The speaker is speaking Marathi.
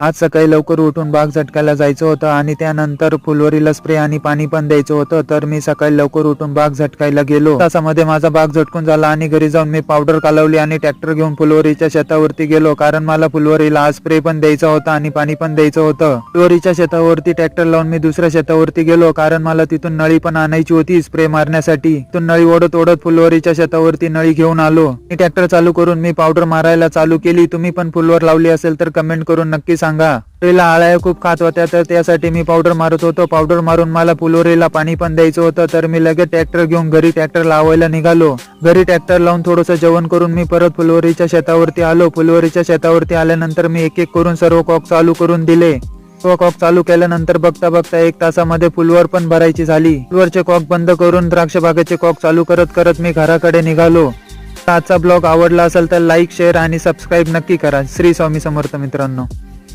आज सकाळी लवकर उठून बाग झटकायला जायचं होतं आणि त्यानंतर फुलवरीला स्प्रे आणि पाणी पण द्यायचं होतं तर मी सकाळी लवकर उठून बाग झटकायला गेलो. तासामध्ये माझा बाग झटकून झाला आणि घरी जाऊन मी पावडर कालवली आणि ट्रॅक्टर घेऊन फुलवरीच्या शेतावरती गेलो कारण मला फुलवरीला आज स्प्रे पण द्यायचा होता आणि पाणी पण द्यायचं होतं. फुलवरीच्या शेतावरती ट्रॅक्टर लावून मी दुसऱ्या शेतावरती गेलो कारण मला तिथून नळी पण आणायची होती स्प्रे मारण्यासाठी. तिथून नळी ओढत ओढत फुलवरीच्या शेतावरती नळी घेऊन आलो. मी ट्रॅक्टर चालू करून मी पावडर मारायला चालू केली. तुम्ही पण फुलवर लावली असेल तर कमेंट करून नक्की सांगा. फुलवरीला आळ्या खूप खात होत्या तर त्यासाठी मी पावडर मारत होतो. पावडर मारून मला फुलवरीला पाणी पण द्यायचं होतं तर मी लगेच ट्रॅक्टर घेऊन घरी ट्रॅक्टर लावायला निघालो. घरी ट्रॅक्टर लावून थोडंसं जेवण करून मी परत फुलवरीच्या शेतावरती आलो. फुलवरीच्या शेतावरती आल्यानंतर मी एक एक करून सर्व कॉक चालू करून दिले. सर्व कॉक चालू केल्यानंतर बघता बघता एक तासामध्ये फुलवर पण भरायची झाली. फुलवरचे कॉक बंद करून द्राक्ष बागेचे कॉक चालू करत करत मी घराकडे निघालो. आजचा ब्लॉग आवडला असेल तर लाईक शेअर आणि सबस्क्राईब नक्की करा. श्री स्वामी समर्थ मित्रांनो.